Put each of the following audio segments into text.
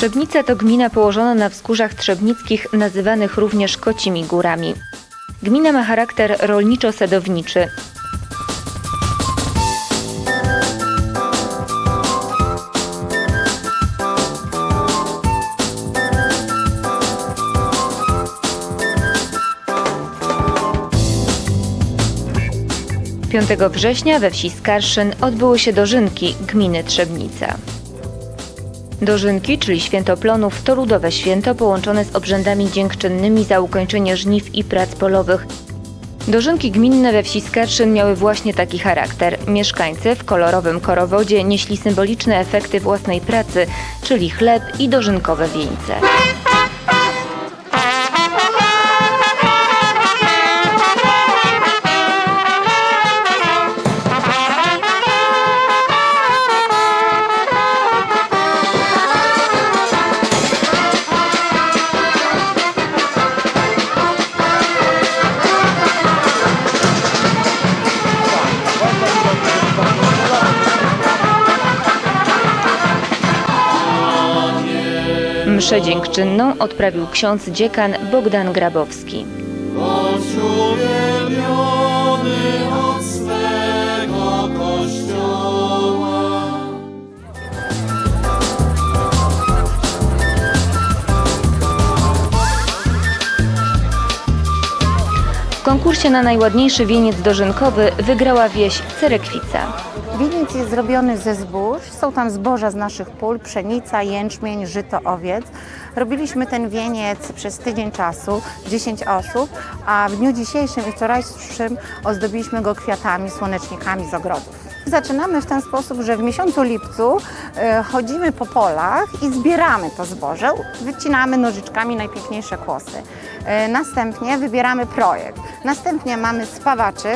Trzebnica to gmina położona na wzgórzach trzebnickich, nazywanych również Kocimi Górami. Gmina ma charakter rolniczo-sadowniczy. Piątego września we wsi Skarszyn odbyły się dożynki gminy Trzebnica. Dożynki, czyli święto plonów, to ludowe święto połączone z obrzędami dziękczynnymi za ukończenie żniw i prac polowych. Dożynki gminne we wsi Skarszyn miały właśnie taki charakter. Mieszkańcy w kolorowym korowodzie nieśli symboliczne efekty własnej pracy, czyli chleb i dożynkowe wieńce. Mszę dziękczynną odprawił ksiądz dziekan Bogdan Grabowski. W konkursie na najładniejszy wieniec dożynkowy wygrała wieś Cerekwica. Wieniec jest zrobiony ze zbóż. Są tam zboża z naszych pól, pszenica, jęczmień, żyto, owiec. Robiliśmy ten wieniec przez tydzień czasu, 10 osób, a w dniu dzisiejszym i wczorajszym ozdobiliśmy go kwiatami, słonecznikami z ogrodów. Zaczynamy w ten sposób, że w miesiącu lipcu e, chodzimy po polach i zbieramy to zboże, wycinamy nożyczkami najpiękniejsze kłosy. E, Następnie wybieramy projekt. Następnie mamy spawaczy,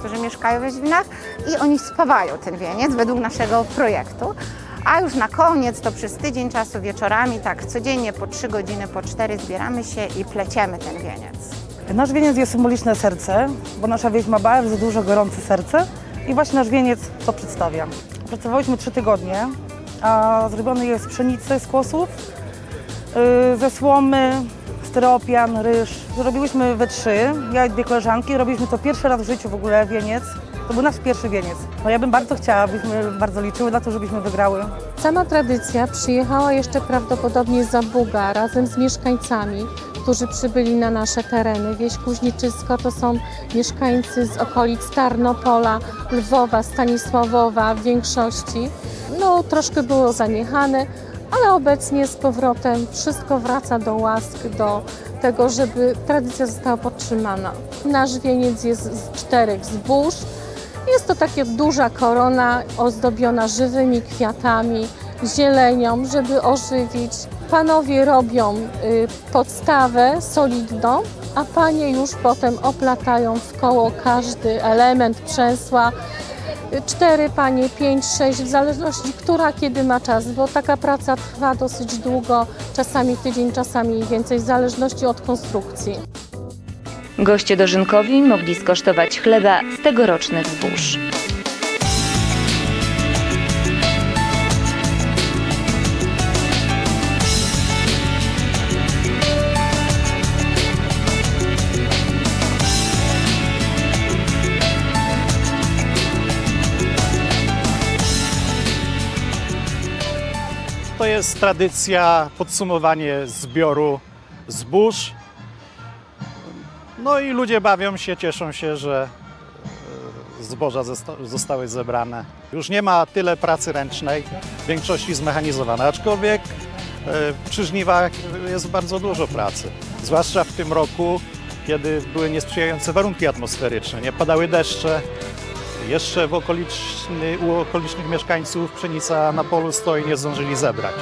którzy mieszkają we Żwinach i oni spawają ten wieniec według naszego projektu. A już na koniec to przez tydzień czasu wieczorami, tak codziennie po 3 godziny, po 4 zbieramy się i pleciemy ten wieniec. Nasz wieniec jest symboliczne serce, bo nasza wieś ma bardzo dużo gorące serce i właśnie nasz wieniec to przedstawia. Pracowałyśmy trzy tygodnie, a zrobiony jest z pszenicy, z kłosów, yy, ze słomy, styropian, ryż. Robiłyśmy we trzy, ja i dwie koleżanki, robiliśmy to pierwszy raz w życiu w ogóle wieniec. To był nasz pierwszy wieniec. No ja bym bardzo chciała, byśmy bardzo liczyły na to, żebyśmy wygrały. Sama tradycja przyjechała jeszcze prawdopodobnie z Zabuga razem z mieszkańcami, którzy przybyli na nasze tereny. Wieś Kuźniczysko to są mieszkańcy z okolic Tarnopola, Lwowa, Stanisławowa w większości. No, troszkę było zaniechane, ale obecnie z powrotem wszystko wraca do łask, do tego, żeby tradycja została podtrzymana. Nasz wieniec jest z czterech zbóż. Jest to taka duża korona ozdobiona żywymi kwiatami, zielenią, żeby ożywić. Panowie robią y, podstawę solidną, a panie już potem oplatają w koło każdy element przęsła. Cztery panie, pięć, sześć, w zależności która kiedy ma czas, bo taka praca trwa dosyć długo, czasami tydzień, czasami więcej, w zależności od konstrukcji. Goście dożynkowi mogli skosztować chleba z tegorocznych zbóż. Jest tradycja, podsumowanie zbioru zbóż. No i ludzie bawią się, cieszą się, że e, zboża zosta- zostały zebrane. Już nie ma tyle pracy ręcznej, w większości zmechanizowane, aczkolwiek e, przy żniwach jest bardzo dużo pracy. Zwłaszcza w tym roku, kiedy były niesprzyjające warunki atmosferyczne, nie padały deszcze. Jeszcze w okoliczny, u okolicznych mieszkańców pszenica na polu stoi, nie zdążyli zebrać.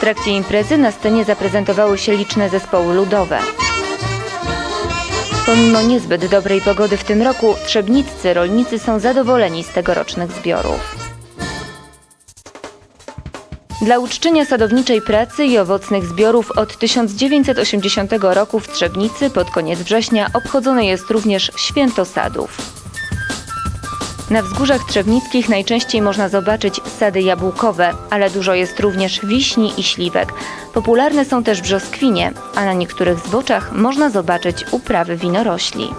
Trakcie imprezy na scenie zaprezentowały się liczne zespoły ludowe. Pomimo niezbyt dobrej pogody w tym roku, trzebniccy rolnicy są zadowoleni z tegorocznych zbiorów. Dla uczczenia sadowniczej pracy i owocnych zbiorów od 1980 roku w Trzebnicy pod koniec września obchodzone jest również Święto Sadów. Na wzgórzach trzebnickich najczęściej można zobaczyć sady jabłkowe, ale dużo jest również wiśni i śliwek. Popularne są też brzoskwinie, a na niektórych zboczach można zobaczyć uprawy winorośli.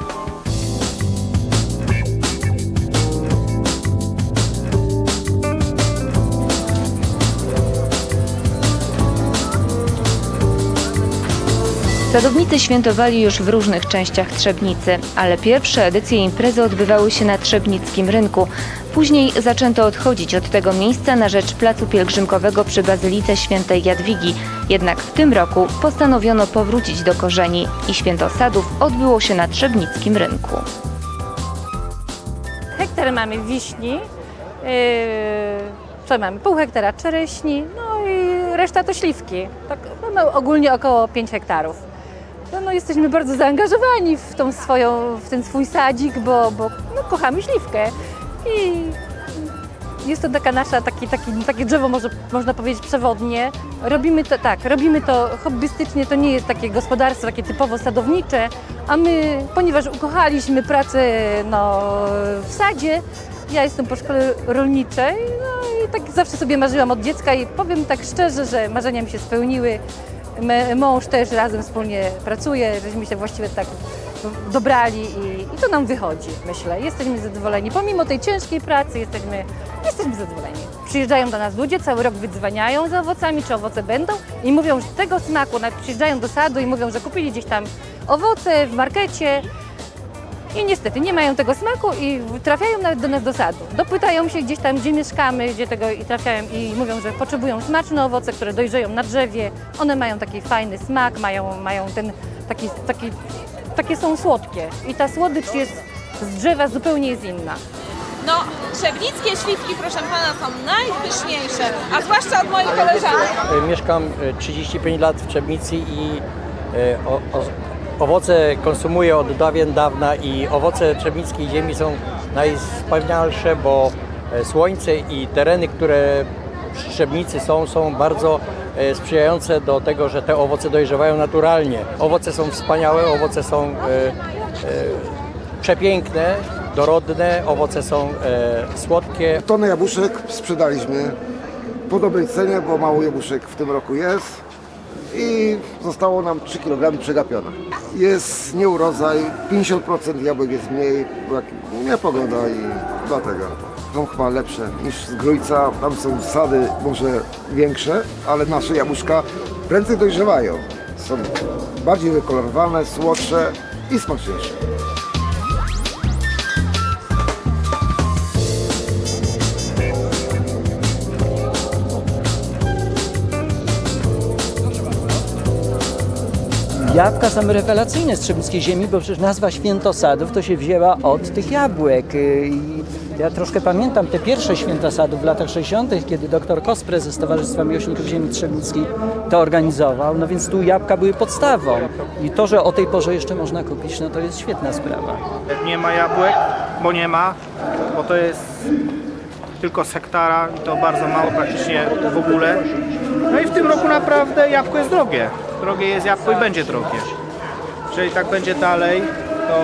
Sadownicy świętowali już w różnych częściach Trzebnicy, ale pierwsze edycje imprezy odbywały się na Trzebnickim Rynku. Później zaczęto odchodzić od tego miejsca na rzecz Placu Pielgrzymkowego przy Bazylice Świętej Jadwigi. Jednak w tym roku postanowiono powrócić do korzeni i Święto Sadów odbyło się na Trzebnickim Rynku. Hektar mamy wiśni, yy, co mamy? Pół hektara czereśni, no i reszta to śliwki. Tak, mamy ogólnie około 5 hektarów. No, no jesteśmy bardzo zaangażowani w, tą swoją, w ten swój sadzik, bo, bo no, kochamy śliwkę. I jest to taka nasza, taki, taki, takie drzewo, może, można powiedzieć, przewodnie. Robimy to tak, robimy to hobbystycznie, to nie jest takie gospodarstwo, takie typowo sadownicze, a my, ponieważ ukochaliśmy pracę no, w sadzie, ja jestem po szkole rolniczej, no i tak zawsze sobie marzyłam od dziecka i powiem tak szczerze, że marzenia mi się spełniły. Mąż też razem wspólnie pracuje, żeśmy się właściwie tak dobrali i, i to nam wychodzi, myślę. Jesteśmy zadowoleni. Pomimo tej ciężkiej pracy jesteśmy, jesteśmy zadowoleni. Przyjeżdżają do nas ludzie, cały rok wydzwaniają za owocami, czy owoce będą i mówią, że tego smaku, nawet przyjeżdżają do sadu i mówią, że kupili gdzieś tam owoce w markecie, i niestety nie mają tego smaku i trafiają nawet do nas do sadu. Dopytają się gdzieś tam, gdzie mieszkamy, gdzie tego i trafiają i mówią, że potrzebują smaczne owoce, które dojrzeją na drzewie. One mają taki fajny smak, mają, mają ten taki, taki, takie są słodkie. I ta słodycz jest z drzewa zupełnie jest inna. No, trzebnickie śliwki, proszę pana, są najpyszniejsze, a zwłaszcza od moich koleżanek. E, Mieszkam e, 35 lat w Trzebnicy i e, o, o, owoce konsumuję od dawien dawna i owoce trzebnickiej ziemi są najwspanialsze, bo e, słońce i tereny, które przy Trzebnicy są, są bardzo e, sprzyjające do tego, że te owoce dojrzewają naturalnie. Owoce są wspaniałe, owoce są e, e, przepiękne, dorodne, owoce są e, słodkie, Tonę jabłuszek sprzedaliśmy po dobrej cenie, bo mało jabłuszek w tym roku jest i zostało nam 3 kg przegapione. Jest nieurodzaj, 50% jabłek jest mniej, bo jak nie pogoda i dlatego. Są chyba lepsze niż z Grójca, tam są sady może większe, ale nasze jabłuszka prędzej dojrzewają. Są bardziej wykolorowane, słodsze i smaczniejsze. Jabłka są rewelacyjne z Trzebnickiej ziemi, bo przecież nazwa Świętosadów to się wzięła od tych jabłek. Y, I ja troszkę pamiętam te pierwsze Święta Sadów w latach 60., kiedy dr Kos, prezes Towarzystwa Miłośników Ziemi Trzebnickiej to organizował, no więc tu jabłka były podstawą. I to, że o tej porze jeszcze można kupić, no to jest świetna sprawa. Nie ma jabłek, bo nie ma, bo to jest tylko z hektara i to bardzo mało, praktycznie w ogóle. No i w tym roku naprawdę jabłko jest drogie. Drogie jest jabłko i będzie drogie. Jeżeli tak będzie dalej, to,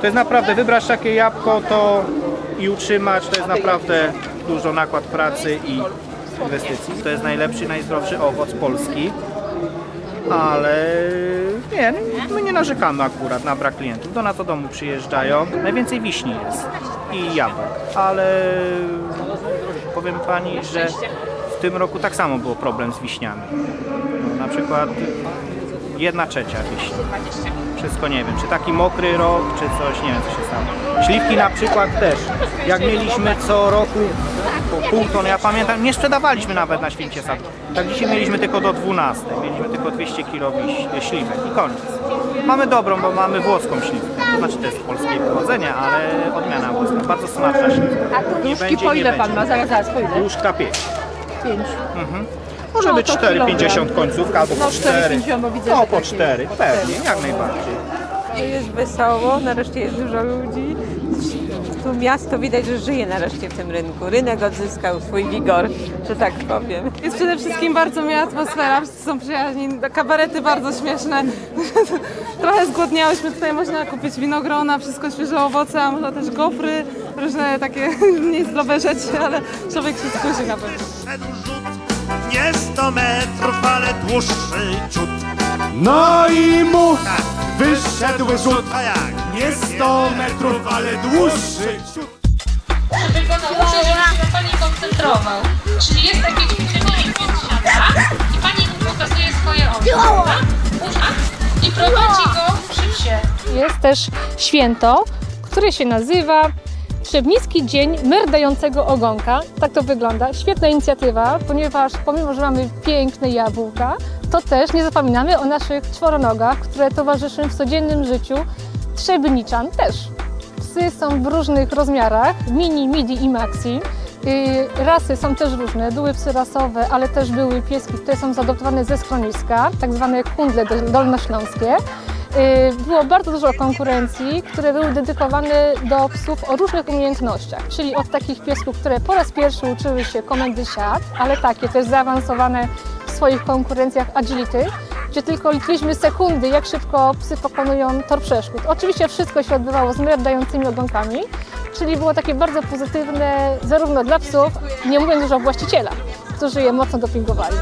to jest naprawdę, wybrać takie jabłko to i utrzymać, to jest naprawdę dużo nakład pracy i inwestycji. To jest najlepszy, najzdrowszy owoc polski. Ale nie, my nie narzekamy akurat na brak klientów. Do nas do domu przyjeżdżają. Najwięcej wiśni jest i jabłek, ale powiem pani, że w tym roku tak samo było problem z wiśniami. No, na przykład jedna trzecia wiśni. Wszystko nie wiem, czy taki mokry rok, czy coś, nie wiem co się stało. Śliwki na przykład też. Jak mieliśmy co roku po pół ton, ja pamiętam, nie sprzedawaliśmy nawet na święcie sadu. Tak dzisiaj mieliśmy tylko do 12, mieliśmy tylko 200 kg wiś- śliwek i koniec. Mamy dobrą, bo mamy włoską śliwkę. To znaczy to jest polskie pochodzenie, ale odmiana włoska. Bardzo smaczna śliwka. A Nie nóżki po ile pan ma? Zaraz, zaraz, po ile? Łóżka 5. 5. Może No, być to 4,50 końcówka albo No, po 4. 4,50, bo widzę, No że po 4, po pewnie, jak najbardziej. Jest wesoło, nareszcie jest dużo ludzi. Tu miasto widać, że żyje nareszcie w tym rynku. Rynek odzyskał swój wigor, że tak powiem. Jest przede wszystkim bardzo miła atmosfera, wszyscy są przyjaźni, kabarety bardzo śmieszne. Trochę zgłodniałyśmy, tutaj można kupić winogrona, wszystko świeże owoce, a można też gofry, różne takie niezdrowe rzeczy, ale człowiek się skusi na pewno. Nie 100 metrów, ale dłuższy ciut. No i mów, Tak. wyszedł rzut. A jak? Nie 100 metrów, ale dłuższy ciut. Muszę, żeby się na Pani koncentrował. Czyli jest takie ćwiczenie i Pan siada i Pani mu pokazuje swoje oczy. tak? Ucha I prowadzi go przy psie. Jest też święto, które się nazywa Trzebnicki Dzień Merdającego Ogonka. Tak to wygląda. Świetna inicjatywa, ponieważ pomimo, że mamy piękne jabłka, to też nie zapominamy o naszych czworonogach, które towarzyszą w codziennym życiu Trzebniczan też. Psy są w różnych rozmiarach, mini, midi i maxi. Yy, Rasy są też różne, były psy rasowe, ale też były pieski, które są zaadoptowane ze schroniska, tak zwane kundle dol- dolnośląskie. Yy, Było bardzo dużo konkurencji, które były dedykowane do psów o różnych umiejętnościach, czyli od takich piesków, które po raz pierwszy uczyły się komendy siad, ale takie też zaawansowane w swoich konkurencjach agility, gdzie tylko liczyliśmy sekundy, jak szybko psy pokonują tor przeszkód. Oczywiście wszystko się odbywało z merdającymi ogonkami, czyli było takie bardzo pozytywne zarówno dla psów, nie mówiąc już o właścicielach, którzy je mocno dopingowali.